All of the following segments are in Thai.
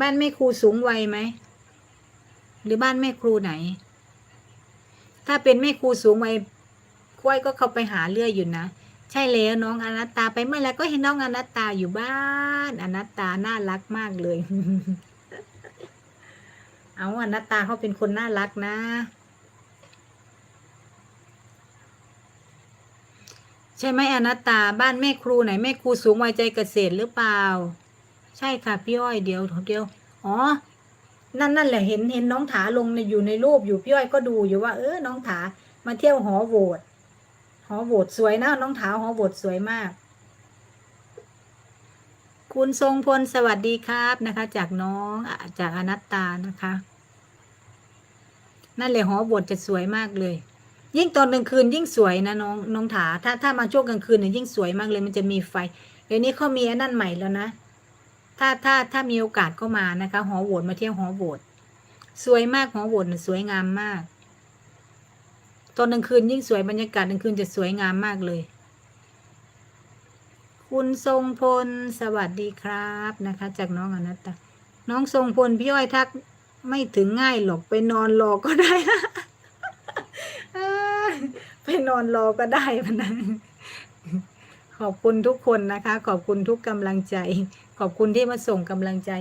บ้านแม่ครูสูงวัยไหม หรือบ้านแม่ครูไหน ถ้าเป็นแม่ครูสูงวัยก้ยก็เข้าไปหาเรื่อยอยู่นะ ใช่แล้วน้องอนัตตาไปเมื่อไรก็เห็นน้องอนัตตาอยู่บ้าน อนัตตาน่ารักมากเลย เอาอนัตตาเขาเป็นคนน่ารักนะใช่ไหมอนัตตาบ้านแม่ครูไหนแม่ครูสูงวัยใจเกษตรหรือเปล่า ใช่ค่ะพี่อ้อยเดี๋ยวเดี๋ยวอ๋อนั่นนั่นแหละเห็นเห็นน้องถาลงในอยู่ในรูปอยู่พี่อ้อยก็ดูอยู่ว่า เออน้องถามาเที่ยวหอโหวตหอโหวตสวยนะน้องถาหอโหวตสวยมาก คุณทรงพลสวัสดีครับนะคะ จากน้องจากอนัตตานะคะ นั่นแหละหอโหวตจะสวยมากเลย ยิ่งตอนกลางคืนยิ่งสวยนะน้องน้องถาถ้าถ้ามาช่วงกลางคืนเนี่ยยิ่งสวยมากเลย มันจะมีไฟเดี๋ยวนี้เขามีอันนั่นใหม่แล้วนะ ถ้าถ้าถ้ามีโอกาสก็มานะคะหอโหวตมาเที่ยวหอโหวตสวยมากหอโหวตน่ะสวยงามมาก ตอนกลางคืนยิ่งสวยบรรยากาศกลางคืนจะสวยงามมากเลย คุณทรงพลสวัสดีครับนะคะ จากน้องอนัตตาน้องทรงพลพี่อ้อยทักไม่ถึงง่ายหรอกไปนอนรอก็ได้ไปนอนรอก็ได้พะนะ ขอบคุณทุกคนนะคะ ขอบคุณทุกกำลังใจ ขอบคุณที่มาส่งกำลังใจ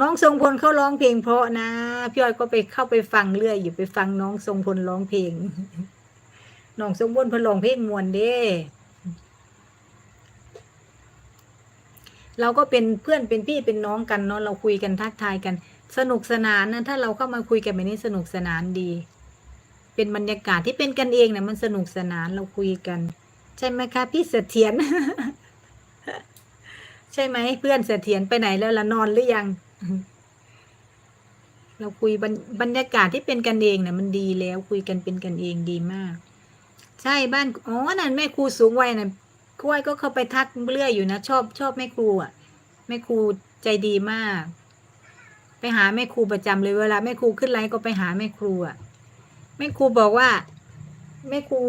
น้องทรงพลเขาร้องเพลงเพราะนะพี่อ้อยก็ไปเข้าไปฟังเรื่อยอยู่ไปฟังน้องทรงพลร้องเพลง น้องทรงพลพนร้องเพลงมวนเด้เราก็เป็นเพื่อนเป็นพี่เป็นน้องกันเนาะเราคุยกันทักทายกัน สนุกสนานนะถ้าเราเข้ามาคุยกันแบบนี้สนุกสนานดี เป็นบรรยากาศที่เป็นกันเองเนี่ยมันสนุกสนานเราคุยกัน ช่ไหมคะพี่เสถียรใช่ไหมเพื่อนเสถียรไปไหนแล้วละนอนหรือยัง เราคุยบรรบรรยากาศที่เป็นกันเองเนี่ยมันดีแล้วคุยกันเป็นกันเองดีมาก ใช่บ้านอ๋อนั่นแม่ครูสูงวัยน่ะกล้วยก็เข้าไปทักเรื่อยอยู่นะชอบชอบแม่ครูอะแม่ครูใจดีมาก ไปหาแม่ครูประจำเลยเวลาแม่ครูขึ้นไลฟ์ก็ไปหาแม่ครูอะแม่ครูบอกว่าแม่ครู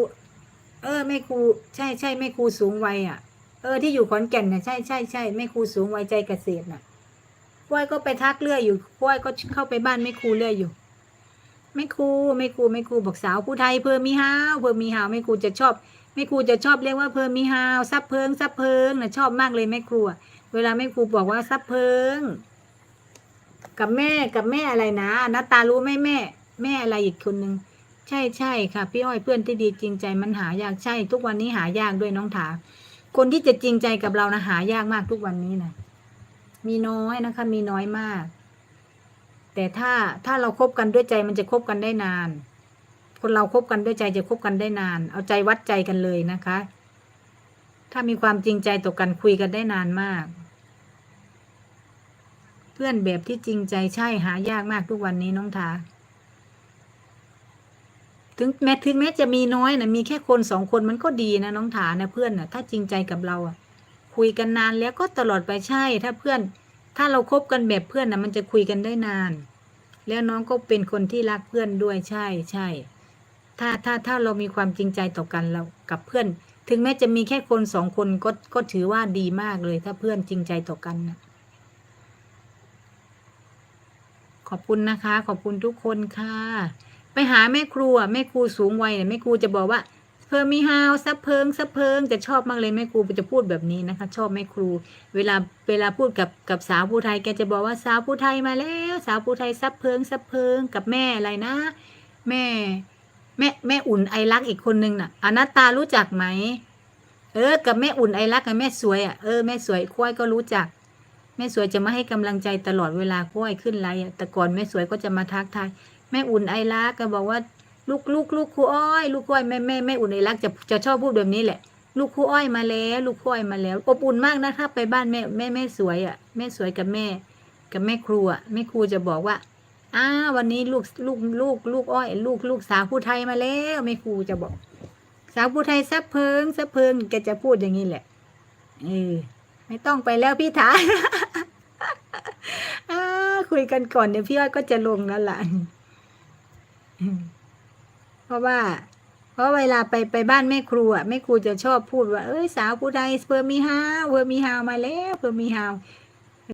เออแม่ครูใช่ใช่แม่ครูสูงวัยอะ เออที่อยู่ขอนแก่นน่ะใช่ใช่ใช่แม่ครูสูงวัยใจเกษตรน่ะก้วยก็ไปทักเรื่อยอยู่ก้วยก็เข้าไปบ้านแม่ครูเรื่อยอยู่แม่ครูแม่ครูแม่ครูบอกสาวผู้ไทยเพอมีฮาวเพอมีฮาวแม่ครูจะชอบแม่ครูจะชอบเรียกว่าเพอมีฮาวซับเพิงซับเพิงน่ะชอบมากเลยแม่ครูอะเวลาแม่ครูบอกว่าซับเพิง กับแม่กับแม่อะไรนะนัตตารู้ไหมแม่ แม่อะไรอีกคนนึง ช่ใช่ค่ะ พี่อ้อยเพื่อนที่ดีจริงใจมันหายากใช่ ทุกวันนี้หายากด้วยน้องถา คนที่จะจริงใจกับเรานะหายากมากทุกวันนี้นะมีน้อยนะคะ มีน้อยมาก แต่ถ้าถ้าเราคบกันด้วยใจมันจะคบกันได้นาน คนเราคบกันด้วยใจจะคบกันได้นาน เอาใจวัดใจกันเลยนะคะ ถ้ามีความจริงใจต่อกันคุยกันได้นานมาก เพื่อนแบบที่จริงใจใช่หายากมากทุกวันนี้น้องทา ถึงแม้ถึงแม้จะมีน้อยนะมีแค่คนสองคนมันก็ดีนะน้องถานะเพื่อนนะถ้าจริงใจกับเราอะคุยกันนานแล้วก็ตลอดไปใช่ ถ้าเพื่อน ถ้าเราคบกันแบบเพื่อนนะมันจะคุยกันได้นาน แล้วน้องก็เป็นคนที่รักเพื่อนด้วยใช่ใช่ ถ้าถ้าถ้าเรามีความจริงใจต่อกันเรากับเพื่อน ถึงแม้จะมีแค่คนสองคนก็ก็ถือว่าดีมากเลย ถ้าเพื่อนจริงใจต่อกันนะขอบคุณนะคะ ขอบคุณทุกคนค่ะ ไปหาแม่ครูอะแม่ครูสูงวัยเนี่ยแม่ครูจะบอกว่าเพอมีฮาวซับเพิงซับเพิงจะชอบมากเลยแม่ครูจะพูดแบบนี้นะคะ ชอบแม่ครู เวลาเวลาพูดกับกับสาวผู้ไทยแกจะบอกว่าสาวผู้ไทยมาแล้ว สาวผู้ไทยซับเพิงซับเพิงกับแม่อะไรนะ แม่ แม่แม่อุ่นไอรักอีกคนนึงน่ะอนัตตารู้จักไหมเออ กับแม่อุ่นไอรักกับแม่สวยอะเออแม่สวยควายก็รู้จักแม่สวยจะมาให้กำลังใจตลอดเวลาควายขึ้นไลฟ์อะแต่ก่อนแม่สวยก็จะมาทักทาย แม่อุ่นไอรักก็บอกว่า ลูกลูกลูกครูอ้อย ลูกครูอ้อยแม่แม่แม่อุ่นไอรักจะจะชอบพูดแบบนี้แหละ ลูกครูอ้อยมาแล้ว ลูกครูอ้อยมาแล้วอบอุ่นมากนะคะไปบ้านแม่แม่แม่สวยอะแม่สวยกับแม่ กับแม่ครูอะแม่ครูจะบอกว่าอ้าวันนี้ลูกลูกลูกลูกอ้อย ลูกลูกสาวผู้ไทยมาแล้วแม่ครูจะบอก สาวผู้ไทยซับเพิงซับเพิงแกจะพูดอย่างนี้แหละเออไม่ต้องไปแล้วพี่ถาคุยกันก่อนเดี๋ยวพี่อ้อยก็จะลงแล้วล่ะ เพราะว่า เพราะเวลาไปไปบ้านแม่ครูอะแม่ครูจะชอบพูดว่า เอ้ยสาวผู้ใดเพอมีฮาวเพอมีฮาวมาแล้วเพอมีฮาว